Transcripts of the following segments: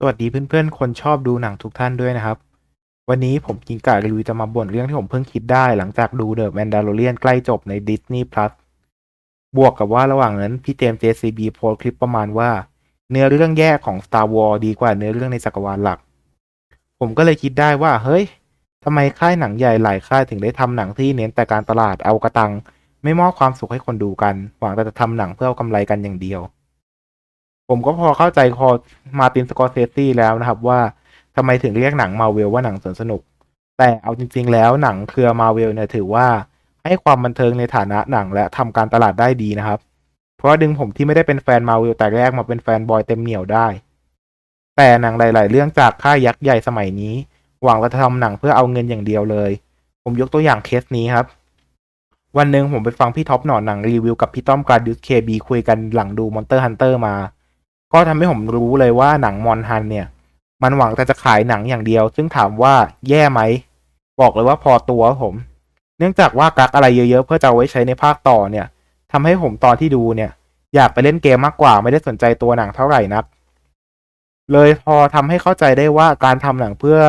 สวัสดีเพื่อนๆ คนชอบดูหนังทุกท่านด้วยนะครับ วันนี้ผมกินกาลุยจะมาบ่นเรื่องที่ผมเพิ่งคิดได้หลังจากดูเดอะแมนดา l o เรียนใกล้จบใน Disney Plus บวกกับว่าระหว่างนั้น พี่เจมส์ JCB โพสต์คลิปประมาณว่า เนื้อเรื่องแยกของ Star Wars ดีกว่าเนื้อเรื่องในจักรวาลหลัก ผมก็เลยคิดได้ว่า เฮ้ยทำไมค่ายหนังใหญ่หลายค่ายถึงได้ทำหนังที่เน้นแต่การตลาดเอากระตัง ไม่มอบความสุขให้คนดูกัน หวังแต่จะทำหนังเพื่อเอากำไรกันอย่างเดียว ผมก็พอเข้าใจคอมาตินสกอร์เซซีแล้วนะครับว่าทำไมถึงเรียกหนังมาเวลว่าหนังสนสนุก แต่เอาจริง ๆ แล้วหนังเครือมาเวลเนี่ยถือว่าให้ความบันเทิงในฐานะหนังและทำการตลาดได้ดีนะครับ เพราะดึงผมที่ไม่ได้เป็นแฟนมาเวลแต่แรกมาเป็นแฟนบอยเต็มเหนียวได้ แต่หนังหลาย ๆ เรื่องจากค่ายยักษ์ใหญ่สมัยนี้ หวังจะทำหนังเพื่อเอาเงินอย่างเดียวเลย ผมยกตัวอย่างเคสนี้ครับ วันหนึ่งผมไปฟังพี่ท็อปหนอนหนังรีวิวกับพี่ต้อมการดิสเคบีคุยกันหลังดูมอนเตอร์ฮันเตอร์มา ก็ทำให้ผมรู้เลยว่าหนังมอนฮันเนี่ย มันหวังแต่จะขายหนังอย่างเดียว ซึ่งถามว่าแย่ไหม บอกเลยว่าพอตัวผม เนื่องจากว่ากักอะไรเยอะๆ เพื่อจะเอาไว้ใช้ในภาคต่อเนี่ยทำให้ผมตอนที่ดูเนี่ย อยากไปเล่นเกมมากกว่าไม่ได้สนใจตัวหนังเท่าไหร่นัก เลยพอทำให้เข้าใจได้ว่าการทำหนังเพื่อ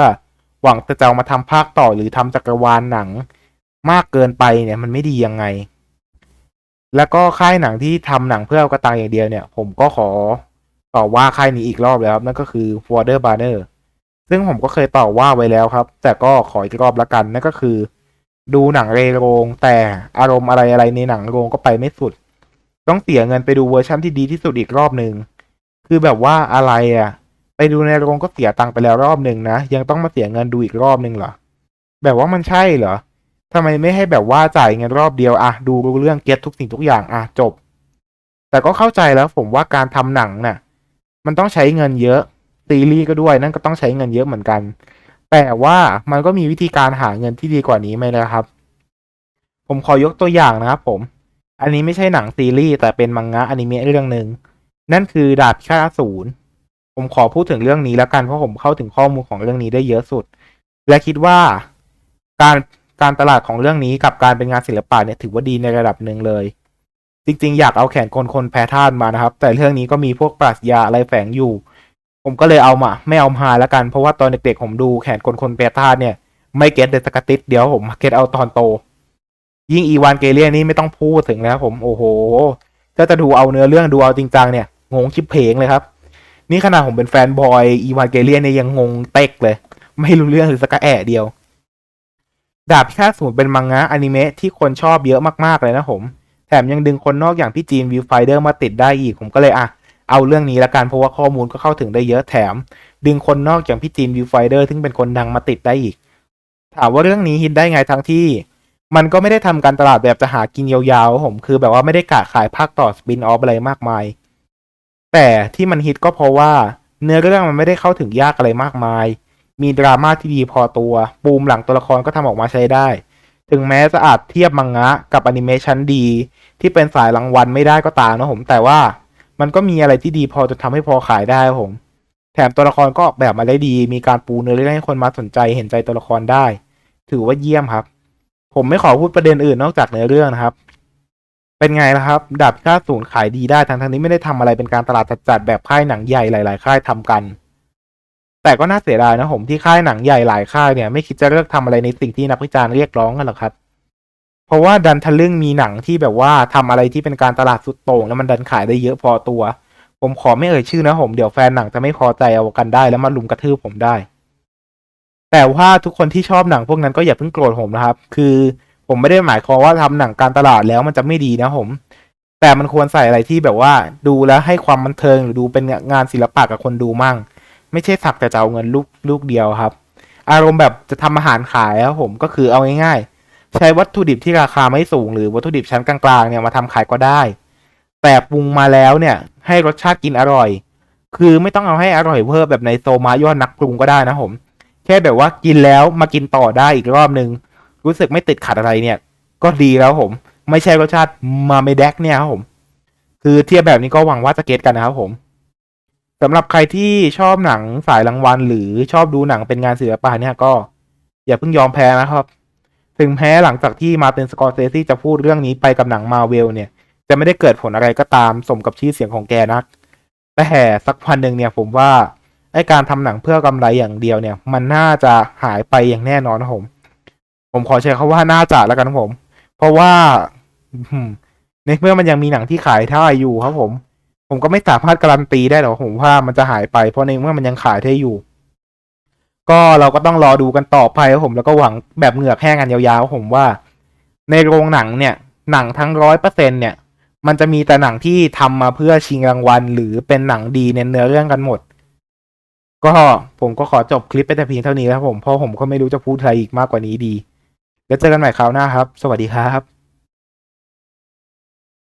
หวังจะจะเอามาทำภาคต่อหรือทำจักรวาลหนัง มากเกินไปเนี่ยมันไม่ดียังไง แล้วก็ค่ายหนังที่ทำหนังเพื่อเอากระตังอย่างเดียวเนี่ย ผมก็ขอ ต่อว่าค่ายนี้อีกรอบแล้วครับ นั่นก็คือ Warner Banner ซึ่งผมก็เคยต่อว่าไว้แล้วครับ แต่ก็ขออีกรอบละกัน นั่นก็คือ ดูหนังเรโรง แต่อารมณ์อะไรอะไรในหนังโรงก็ไปไม่สุด ต้องเสียเงินไปดูเวอร์ชันที่ดีที่สุดอีกรอบหนึ่งคือแบบว่าอะไรอะ ไปดูในโรงก็เสียตังค์ไปแล้วรอบหนึ่งนะ ยังต้องมาเสียเงินดูอีกรอบหนึ่งเหรอ แบบว่ามันใช่เหรอทำไมไม่ให้แบบว่าจ่ายเงินรอบเดียวอะดูรู้เรื่องเก็ตทุกสิ่งทุกอย่างอะจบ แต่ก็เข้าใจแล้วผมว่าการทำหนังน่ะ มันต้องใช้เงินเยอะซีรีส์ก็ด้วย นั่นก็ต้องใช้เงินเยอะเหมือนกัน แต่ว่ามันก็มีวิธีการหาเงินที่ดีกว่านี้ไหมนะครับ ผมขอยกตัวอย่างนะครับผม อันนี้ไม่ใช่หนังซีรีส์แต่เป็นมังงะอนิเมะเรื่องหนึ่งนั่นคือดาบพิฆาตอสูรผมขอพูดถึงเรื่องนี้แล้วกันเพราะผมเข้าถึงข้อมูลของเรื่องนี้ได้เยอะสุด และคิดว่าการการตลาดของเรื่องนี้กับการเป็นงานศิลปะเนี่ยถือว่าดีในระดับหนึ่งเลย จริงๆ อยากเอาแขนคนคนแพ้ธาตุมานะครับ แต่เรื่องนี้ก็มีพวกปรัชญาอะไรแฝงอยู่ ผมก็เลยเอามา ไม่เอามาแล้วกันเพราะว่าตอนเด็กๆผมดูแขนคนคนแพ้ธาตุเนี่ย ไม่เก็ตเดสกติดเดี๋ยวผมเก็ตเอาตอนโต ยิ่งอีวานเกเลียนี่ไม่ต้องพูดถึงแล้ว ผมโอ้โหถ้าจะดูเอาเนื้อเรื่องดูเอาจริงจังเนี่ยงงชิบเพงเลยครับ นี่ขนาดผมเป็นแฟนบอยอีวานเกเลียนเนี่ยยังงงเต็กเลย ไม่รู้เรื่องหรือสักแอะเดียวดาบพิฆาตศูนย์เป็นมังงะอนิเมะที่คนชอบเยอะมากๆเลยนะผม แถมยังดึงคนนอกอย่างพี่จีนวิวไฟเดอร์มาติดได้อีก ผมก็เลยอะ เอาเรื่องนี้ละกันเพราะว่าข้อมูลก็เข้าถึงได้เยอะแถม ดึงคนนอกอย่างพี่จีนวิวไฟเดอร์ซึ่งเป็นคนดังมาติดได้อีก ถามว่าเรื่องนี้ฮิตได้ไงทั้งที่ มันก็ไม่ได้ทำการตลาดแบบจะหากินยาวๆผมคือแบบว่าไม่ได้กะขายภาคต่อสปินออฟอะไรมากมาย แต่ที่มันฮิตก็เพราะว่าเนื้อเรื่องมันไม่ได้เข้าถึงยากอะไรมากมาย มีดราม่าที่ดีพอตัว ปูมหลังตัวละครก็ทำออกมาใช้ได้ ถึงแม้จะอาจเทียบมังงะกับแอนิเมชันดี ที่เป็นสายรางวัลไม่ได้ก็ตามนะผมแต่ว่ามันก็มีอะไรที่ดีพอจะทำให้พอขายได้ผม แถมตัวละครก็ออกแบบมาได้ดี มีการปูเนื้อเรื่องให้คนมาสนใจเห็นใจตัวละครได้ ถือว่าเยี่ยมครับ ผมไม่ขอพูดประเด็นอื่นนอกจากเนื้อเรื่องนะครับ เป็นไงล่ะครับดาบพิฆาตศูนขายดีได้ทั้งทั้งนี้ไม่ได้ทำอะไรเป็นการตลาดจัดแบบค่ายหนังใหญ่หลาย ๆ ค่ายทำกัน แต่ก็น่าเสียดายนะผมที่ค่ายหนังใหญ่หลายค่ายเนี่ยไม่คิดจะเลิกทำอะไรในสิ่งที่นักวิจารณ์เรียกร้องกันหรอกครับ เพราะว่าดันทะลึ่งมีหนังที่แบบว่าทำอะไรที่เป็นการตลาดสุดโต่งแล้วมันดันขายได้เยอะพอตัว ผมขอไม่เอ่ยชื่อนะผมเดี๋ยวแฟนหนังจะไม่พอใจเอากันได้แล้วมาลุมกระทืบผมได้ แต่ว่าทุกคนที่ชอบหนังพวกนั้นก็อย่าเพิ่งโกรธผมนะครับ คือผมไม่ได้หมายความว่าทำหนังการตลาดแล้วมันจะไม่ดีนะผม แต่มันควรใส่อะไรที่แบบว่า ดูแล้วให้ความบันเทิงหรือดูเป็นงานศิลปะกับคนดูมั่ง ไม่ใช่สักแต่จะเอาเงินลูกลูกเดียวครับ อารมณ์แบบจะทำอาหารขายครับผมก็คือเอาง่ายๆ ใช้วัตถุดิบที่ราคาไม่สูง หรือวัตถุดิบชั้นกลางๆเนี่ยมาทำขายก็ได้ แต่ปรุงมาแล้วเนี่ย ให้รสชาติกินอร่อย คือไม่ต้องเอาให้อร่อยเพิ่มแบบในโซมายอดนักปรุงก็ได้นะผม แค่แบบว่ากินแล้วมากินต่อได้อีกรอบนึง รู้สึกไม่ติดขัดอะไรเนี่ย ก็ดีแล้วผม ไม่ใช่รสชาติมาเมแดกเนี่ยครับผม คือเทียบแบบนี้ก็หวังว่าจะเก็ตกันนะครับผม สำหรับใครที่ชอบหนังสายรางวัล หรือชอบดูหนังเป็นงานศิลปะเนี่ยก็ อย่าเพิ่งยอมแพ้นะครับ ถึงแพ้หลังจากที่มาร์ตินสกอร์เซซี่จะพูดเรื่องนี้ไปกับหนังมาเวลเนี่ย จะไม่ได้เกิดผลอะไรก็ตามสมกับชื่อเสียงของแกนัก แต่แห่สักวันหนึ่งเนี่ยผมว่าไอการทำหนังเพื่อกำไรอย่างเดียวเนี่ย มันน่าจะหายไปอย่างแน่นอนนะผม ผมขอใช้คาว่าน่าจะแล้วกันผม เพราะว่าในเมื่อมันยังมีหนังที่ขายได้อยู่ครับผม ผมก็ไม่สามารถการันตีได้หรอกผมว่ามันจะหายไปเพราะในเมื่อมันยังขายได้อยู่ ก็เราก็ต้องรอดูกันต่อไปครับผมแล้วก็หวังแบบเหงือกแห้งกันยาวๆครับผมว่า ในโรงหนังเนี่ย หนังทั้งร้อยเปอร์เซ็นเนี่ย มันจะมีแต่หนังที่ทำมาเพื่อชิงรางวัล หรือเป็นหนังดีในเนื้อเรื่องกันหมด ก็ผมก็ขอจบคลิปไปแต่เพียงเท่านี้นะครับผมเพราะผมก็ไม่รู้จะพูดอะไรอีกมากกว่านี้ดี แล้วเจอกันใหม่คราวหน้าครับ สวัสดีครับ